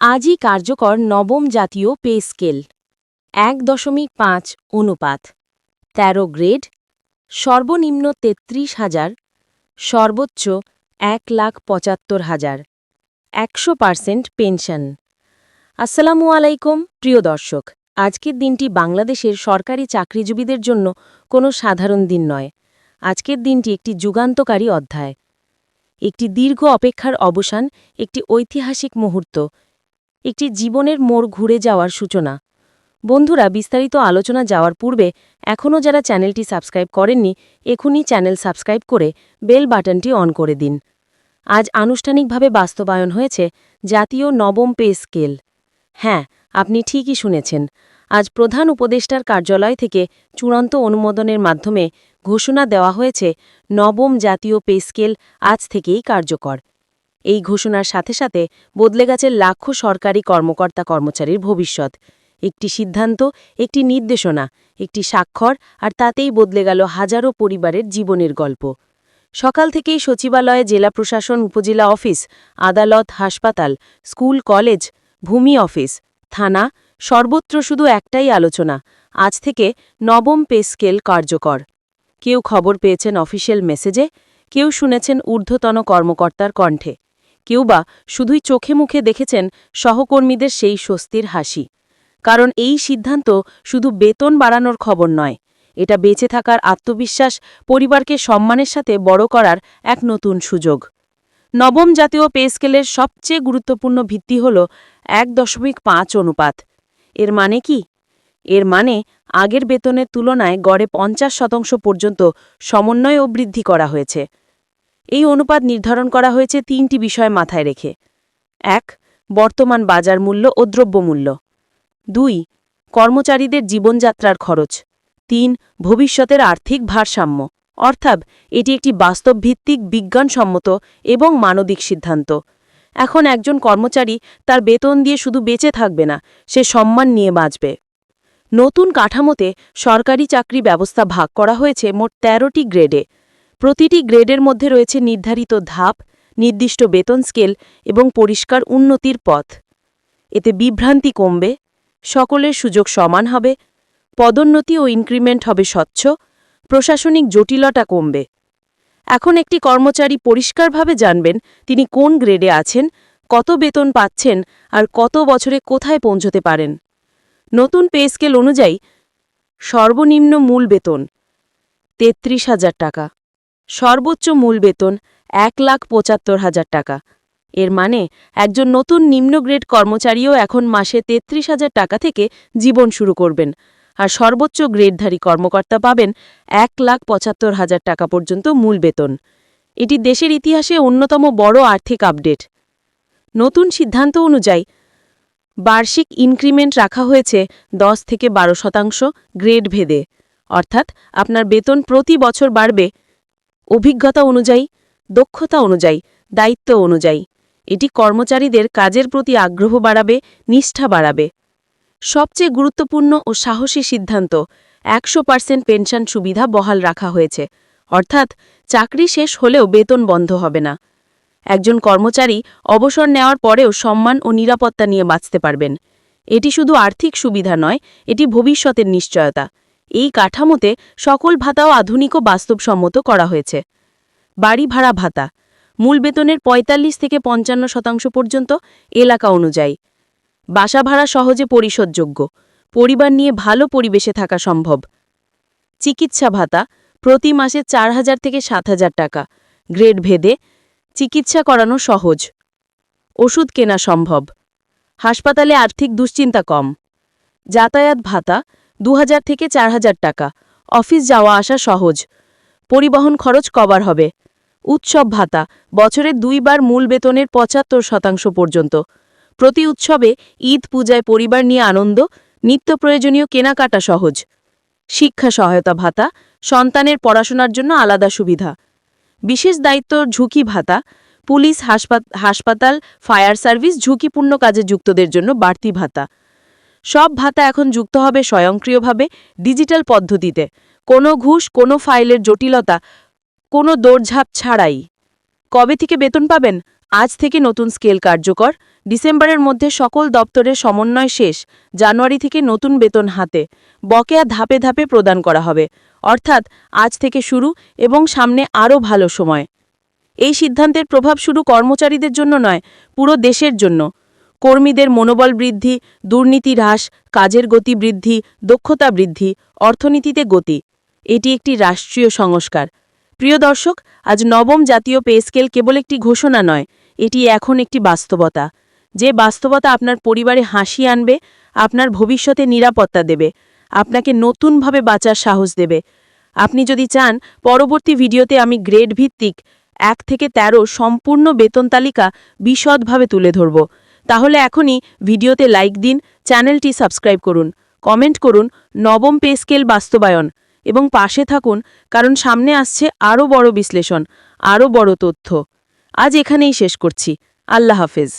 আজই কার্যকর নবম জাতীয় পে স্কেল। এক দশমিক পাঁচ অনুপাত। তেরো গ্রেড। সর্বনিম্ন তেত্রিশ হাজার। সর্বোচ্চ এক লাখ পঁচাত্তর হাজার। একশো পার্সেন্ট পেনশন। আসসালামু আলাইকুম, প্রিয় দর্শক। আজকের দিনটি বাংলাদেশের সরকারি চাকরিজীবীদের জন্য কোনো সাধারণ দিন নয়। আজকের দিনটি একটি যুগান্তকারী অধ্যায়। একটি দীর্ঘ অপেক্ষার অবসান, একটি ঐতিহাসিক মুহূর্ত একটি জীবনের মোড় ঘুরে যাওয়ার সূচনা। বন্ধুরা, বিস্তারিত আলোচনা যাওয়ার পূর্বে এখনও যারা চ্যানেলটি সাবস্ক্রাইব করেননি এখনই চ্যানেল সাবস্ক্রাইব করে বেল বাটনটি অন করে দিন। আজ আনুষ্ঠানিকভাবে বাস্তবায়ন হয়েছে জাতীয় নবম পে স্কেল। হ্যাঁ আপনি ঠিকই শুনেছেন। আজ প্রধান উপদেষ্টার কার্যালয় থেকে চূড়ান্ত অনুমোদনের মাধ্যমে ঘোষণা দেওয়া হয়েছে, নবম জাতীয় পে স্কেল আজ থেকেই কার্যকর। এই ঘোষণার সাথে সাথে বদলে গেছে লাখো সরকারি কর্মকর্তা কর্মচারীর ভবিষ্যৎ। একটি সিদ্ধান্ত, একটি নির্দেশনা, একটি স্বাক্ষর, আর তাতেই বদলে গেল হাজারো পরিবারের জীবনের গল্প। সকাল থেকেই সচিবালয়ে জেলা প্রশাসন, উপজেলা অফিস, আদালত, হাসপাতাল, স্কুল, কলেজ, ভূমি অফিস, থানা, সর্বত্র শুধু একটাই আলোচনা, আজ থেকে নবম পে স্কেল কার্যকর। কেউ খবর পেয়েছেন অফিসিয়াল মেসেজে, কেউ শুনেছেন ঊর্ধ্বতন কর্মকর্তার কণ্ঠে। কেউ বা শুধুই চোখে মুখে দেখেছেন সহকর্মীদের সেই স্বস্তির হাসি। কারণ এই সিদ্ধান্ত শুধু বেতন বাড়ানোর খবর নয়, এটা বেঁচে থাকার আত্মবিশ্বাস, পরিবারকে সম্মানের সাথে বড় করার এক নতুন সুযোগ। নবম জাতীয় পে স্কেলের সবচেয়ে গুরুত্বপূর্ণ ভিত্তি হল এক দশমিক পাঁচ অনুপাত। এর মানে কি? এর মানে আগের বেতনের তুলনায় গড়ে পঞ্চাশ শতাংশ পর্যন্ত সমন্বয় ও বৃদ্ধি করা হয়েছে। এই অনুপাত নির্ধারণ করা হয়েছে তিনটি বিষয় মাথায় রেখে। এক, বর্তমান বাজার মূল্য ও দ্রব্যমূল্য। দুই, কর্মচারীদের জীবনযাত্রার খরচ। তিন, ভবিষ্যতের আর্থিক ভারসাম্য। অর্থাৎ এটি একটি বাস্তবভিত্তিক, বিজ্ঞানসম্মত এবং মানবিক সিদ্ধান্ত। এখন একজন কর্মচারী তার বেতন দিয়ে শুধু বেঁচে থাকবে না, সে সম্মান নিয়ে বাঁচবে। নতুন কাঠামোতে সরকারি চাকরি ব্যবস্থা ভাগ করা হয়েছে মোট তেরোটি গ্রেডে। প্রতিটি গ্রেডের মধ্যে রয়েছে নির্ধারিত ধাপ, নির্দিষ্ট বেতন স্কেল এবং পরিষ্কার উন্নতির পথ। এতে বিভ্রান্তি কমবে, সকলের সুযোগ সমান হবে, পদোন্নতি ও ইনক্রিমেন্ট হবে স্বচ্ছ, প্রশাসনিক জটিলতা কমবে। এখন একটি কর্মচারী পরিষ্কারভাবে জানবেন তিনি কোন গ্রেডে আছেন, কত বেতন পাচ্ছেন আর কত বছরে কোথায় পৌঁছতে পারেন। নতুন পে স্কেল অনুযায়ী সর্বনিম্ন মূল বেতন তেত্রিশ হাজার টাকা। সর্বোচ্চ মূল বেতন এক লাখ পঁচাত্তর হাজার টাকা। এর মানে একজন নতুন নিম্ন গ্রেড কর্মচারীও এখন মাসে তেত্রিশ হাজার টাকা থেকে জীবন শুরু করবেন। আর সর্বোচ্চ গ্রেডধারী কর্মকর্তা পাবেন এক লাখ পঁচাত্তর হাজার টাকা পর্যন্ত মূল বেতন। এটি দেশের ইতিহাসে অন্যতম বড় আর্থিক আপডেট। নতুন সিদ্ধান্ত অনুযায়ী, বার্ষিক ইনক্রিমেন্ট রাখা হয়েছে দশ থেকে বারো শতাংশ গ্রেড ভেদে। অর্থাৎ আপনার বেতন প্রতি বছর বাড়বে অভিজ্ঞতা অনুযায়ী, দক্ষতা অনুযায়ী, দায়িত্ব অনুযায়ী। এটি কর্মচারীদের কাজের প্রতি আগ্রহ বাড়াবে, নিষ্ঠা বাড়াবে। সবচেয়ে গুরুত্বপূর্ণ ও সাহসী সিদ্ধান্ত, একশো পার্সেন্ট পেনশন সুবিধা বহাল রাখা হয়েছে। অর্থাৎ, চাকরি শেষ হলেও বেতন বন্ধ হবে না। একজন কর্মচারী অবসর নেওয়ার পরেও সম্মান ও নিরাপত্তা নিয়ে বাঁচতে পারবেন। এটি শুধু আর্থিক সুবিধা নয়, এটি ভবিষ্যতের নিশ্চয়তা। এই কাঠামোতে সকল ভাতাও আধুনিক ও বাস্তবসম্মত করা হয়েছে। বাড়ি ভাড়া ভাতা। মূল বেতনের ৪৫ থেকে পঞ্চান্ন শতাংশ পর্যন্ত এলাকা অনুযায়ী। বাসা ভাড়া সহজে পরিশোধযোগ্য। পরিবার নিয়ে ভালো পরিবেশে থাকা সম্ভব। চিকিৎসা ভাতা প্রতি মাসে চার হাজার থেকে সাত হাজার টাকা। গ্রেড ভেদে চিকিৎসা করানো সহজ। ওষুধ কেনা সম্ভব। হাসপাতালে আর্থিক দুশ্চিন্তা কম। যাতায়াত ভাতা দু হাজার থেকে চার হাজার টাকা। অফিস যাওয়া আসা সহজ। পরিবহন খরচ কবার হবে। উৎসব ভাতা। বছরে দুইবার মূল বেতনের পঁচাত্তর শতাংশ পর্যন্ত। প্রতি উৎসবে ঈদ, পূজায় পরিবার নিয়ে আনন্দ, নিত্য প্রয়োজনীয় কেনাকাটা সহজ। শিক্ষা সহায়তা ভাতা, সন্তানের পড়াশোনার জন্য আলাদা সুবিধা। বিশেষ দায়িত্ব ঝুঁকি ভাতা। পুলিশ হাসপাতাল, ফায়ার সার্ভিস ঝুঁকিপূর্ণ কাজে যুক্তদের জন্য বাড়তি ভাতা। সব ভাতা এখন যুক্ত হবে স্বয়ংক্রিয়ভাবে ডিজিটাল পদ্ধতিতে। কোনো ঘুষ, কোনো ফাইলের জটিলতা, কোনো দৌড়ঝাঁপ ছাড়াই। কবে থেকে বেতন পাবেন? আজ থেকে নতুন স্কেল কার্যকর। ডিসেম্বরের মধ্যে সকল দপ্তরের সমন্বয় শেষ। জানুয়ারি থেকে নতুন বেতন হাতে। বকেয়া ধাপে ধাপে প্রদান করা হবে। অর্থাৎ আজ থেকে শুরু এবং সামনে আরও ভালো সময়। এই সিদ্ধান্তের প্রভাব শুধু কর্মচারীদের জন্য নয়, পুরো দেশের জন্য। কর্মীদের মনোবল বৃদ্ধি, দুর্নীতি হ্রাস, কাজের গতি বৃদ্ধি, দক্ষতা বৃদ্ধি, অর্থনীতিতে গতি। এটি একটি রাষ্ট্রীয় সংস্কার। প্রিয় দর্শক, আজ নবম জাতীয় পে স্কেল কেবল একটি ঘোষণা নয়, এটি এখন একটি বাস্তবতা। যে বাস্তবতা আপনার পরিবারে হাসি আনবে, আপনার ভবিষ্যতে নিরাপত্তা দেবে, আপনাকে নতুনভাবে বাঁচার সাহস দেবে। আপনি যদি চান, পরবর্তী ভিডিওতে আমি গ্রেড ভিত্তিক এক থেকে ১৩ সম্পূর্ণ বেতন তালিকা বিশদভাবে তুলে ধরব। তাহলে এখনই ভিডিওতে লাইক দিন, চ্যানেলটি সাবস্ক্রাইব করুন, কমেন্ট করুন, নবম পে স্কেল বাস্তবায়ন এবং পাশে থাকুন, কারণ সামনে আসছে আরও বড় বিশ্লেষণ, আরও বড় তথ্য। আজ এখানেই শেষ করছি। আল্লাহ হাফেজ।